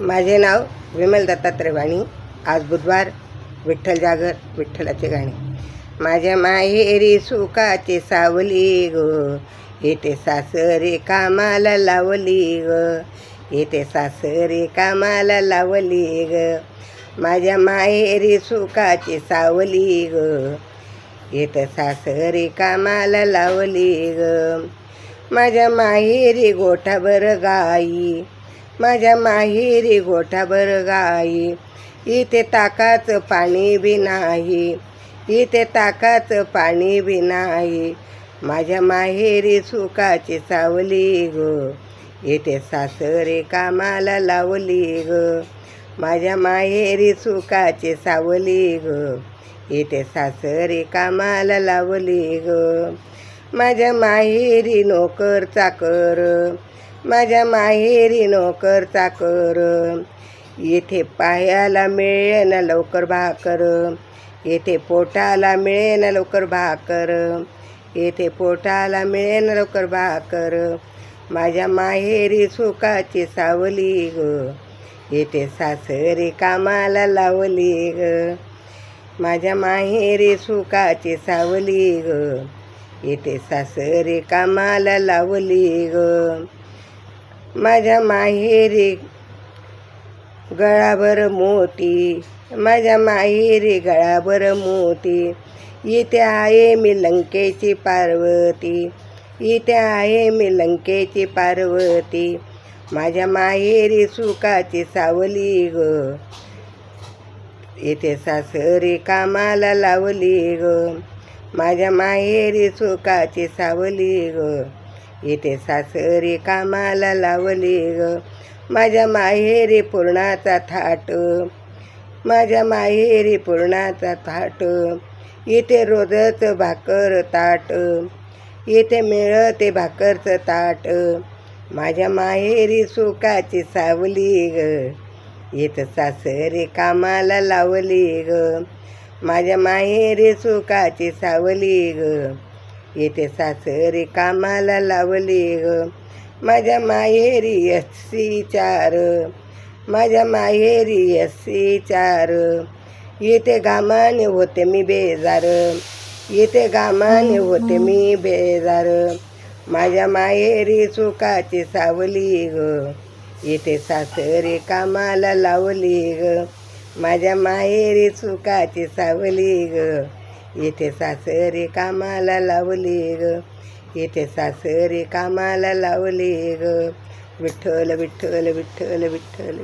माझे नाव विमल दत्तात्रय वाणी. आज बुधवार विठ्ठल जागर विठ्ठलाचे गाणे. माझ्या माहेरी सुखाचे सावली ग येते सासरे कामाला लावली ग येते सासरे कामाला लावली ग. माझ्या माहेरी सुखाची सावली ग येत सासरे कामाला लावली ग. माझ्या माहेरी गोठाभर गाई माझ्या माहेरी गोठाभर गाई. इथे ताकाच पाणी बी नाही. इथे ताकाचं पाणी बी नाही. माझ्या माहेरी सुखाची सावली ग. इथे सासरे कामाला लावली ग. माझ्या माहेरी सुखाची सावली ग. इथे सासरे कामाला लावली ग. माझ्या माहेरी नोकर चाकर. माझ्या माहेरी नोकर चाकर. येथे पायाला ना लवकर भाकर. येथे पोटाला मिळेन लवकर भाकर. येथे पोटाला मिळेन लवकर भाकर. माझ्या माहेरी सुखाची सावली ग. येथे सासरी कामाला लावली ग. माझ्या माहेरी सुखाची सावली ग. येथे सासरी कामाला लावली ग. माझ्या माहेरी गळाभर मोती. माझ्या माहेरी गळाभर मोती. इथे आहे मी लंकेची पार्वती. इथे आहे मी लंकेची पार्वती. माझ्या माहेरी सुखाची सावली ग. इथे सासरी कामाला लावली ग. माझ्या माहेरी सुखाची सावली ग. इथे सासरी कामाला लावली ग. माझ्या माहेरी पूर्णाचा थाट. माझ्या माहेरी पूर्णाचा थाट. इथे रोजच भाकर ताट. इथे मिळते भाकरचं ताट. माझ्या माहेरी सुखाची सावली ग. इथं सासरे कामाला लावली ग. माझ्या माहेरी सुखाची सावली ग. येथे सासरे कामाला लावली ग. माझ्या माहेरी एससी चार. माझ्या माहेरी एससी चार. येथे गामाने होते मी बेजार. येथे गामाने होते मी बेजार. माझ्या माहेरी सुखाची सावली ग. येथे सासरे कामाला लावली ग. माझ्या माहेरी सुखाची सावली ग. येथे सासरे कामाला लावली ग. येथे सासरे कामाला लावली ग. विठ्ठल विठ्ठल विठ्ठल विठ्ठल